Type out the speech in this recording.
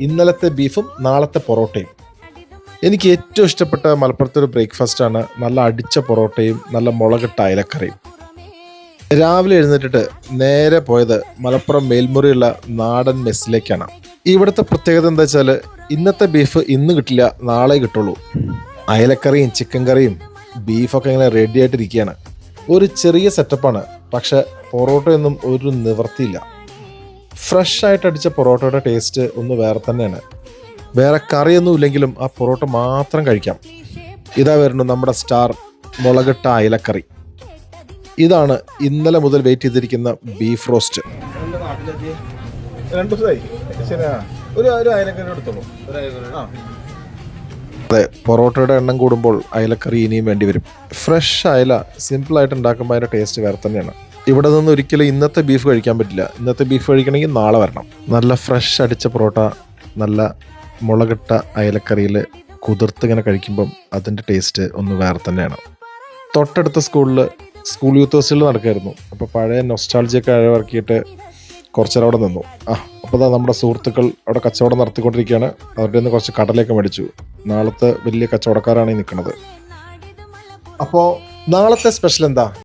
ഇന്നലത്തെ ബീഫും നാളത്തെ പൊറോട്ടയും. എനിക്ക് ഏറ്റവും ഇഷ്ടപ്പെട്ട മലപ്പുറത്തെ ഒരു ബ്രേക്ക്ഫാസ്റ്റാണ് നല്ല അടിച്ച പൊറോട്ടയും നല്ല മുളകിട്ട അയലക്കറിയും. രാവിലെ എഴുന്നേറ്റിട്ട് നേരെ പോയത് മലപ്പുറം മേൽമുറിയുള്ള നാടൻ മെസ്സിലേക്കാണ്. ഇവിടുത്തെ പ്രത്യേകത എന്താ വെച്ചാൽ ഇന്നത്തെ ബീഫ് ഇന്ന് കിട്ടില്ല നാളെ കിട്ടുള്ളൂ. അയലക്കറിയും ചിക്കൻ കറിയും ബീഫൊക്കെ ഇങ്ങനെ റെഡി ആയിട്ടിരിക്കുകയാണ്. ഒരു ചെറിയ സെറ്റപ്പാണ് പക്ഷെ പൊറോട്ടയൊന്നും ഒരു നിവർത്തിയില്ല. ഫ്രഷ് ആയിട്ട് അടിച്ച പൊറോട്ടയുടെ ടേസ്റ്റ് ഒന്ന് വേറെ തന്നെയാണ്. വേറെ കറിയൊന്നും ഇല്ലെങ്കിലും ആ പൊറോട്ട മാത്രം കഴിക്കാം. ഇതാ വരുന്നു നമ്മുടെ സ്റ്റാർ മുളകിട്ട അയലക്കറി. ഇതാണ് ഇന്നലെ മുതൽ വെയിറ്റ് ചെയ്തിരിക്കുന്ന ബീഫ് റോസ്റ്റ് അതെ പൊറോട്ടയുടെ എണ്ണം കൂടുമ്പോൾ അയലക്കറി ഇനിയും വേണ്ടി വരും ഫ്രഷ് അയല സിമ്പിളായിട്ട് ഉണ്ടാക്കുമ്പോൾ അതിന്റെ ടേസ്റ്റ് വേറെ തന്നെയാണ്. ഇവിടെ നിന്ന് ഒരിക്കലും ഇന്നത്തെ ബീഫ് കഴിക്കാൻ പറ്റില്ല. ഇന്നത്തെ ബീഫ് കഴിക്കണമെങ്കിൽ നാളെ വരണം. നല്ല ഫ്രഷ് അടിച്ച പൊറോട്ട നല്ല മുളകിട്ട അയലക്കറിയിൽ കുതിർത്ത് ഇങ്ങനെ കഴിക്കുമ്പം അതിന്റെ ടേസ്റ്റ് ഒന്ന് വേറെ തന്നെയാണ്. തൊട്ടടുത്ത സ്കൂളിൽ സ്കൂൾ യൂത്ത് ഹോസ്റ്റലിൽ നടക്കായിരുന്നു. അപ്പോൾ പഴയ നൊസ്റ്റാൾജിയൊക്കെ അഴവിറക്കിയിട്ട് കുറച്ചേരം അവിടെ നിന്നു. ആ അപ്പോൾ അതാ നമ്മുടെ സുഹൃത്തുക്കൾ അവിടെ കച്ചവടം നടത്തിക്കൊണ്ടിരിക്കുകയാണ്. അവരുടെ നിന്ന് കുറച്ച് കടലൊക്കെ മേടിച്ചു. നാളത്തെ വലിയ കച്ചവടക്കാരാണ് ഈ നിൽക്കുന്നത്. അപ്പോൾ നാളത്തെ സ്പെഷ്യൽ എന്താ?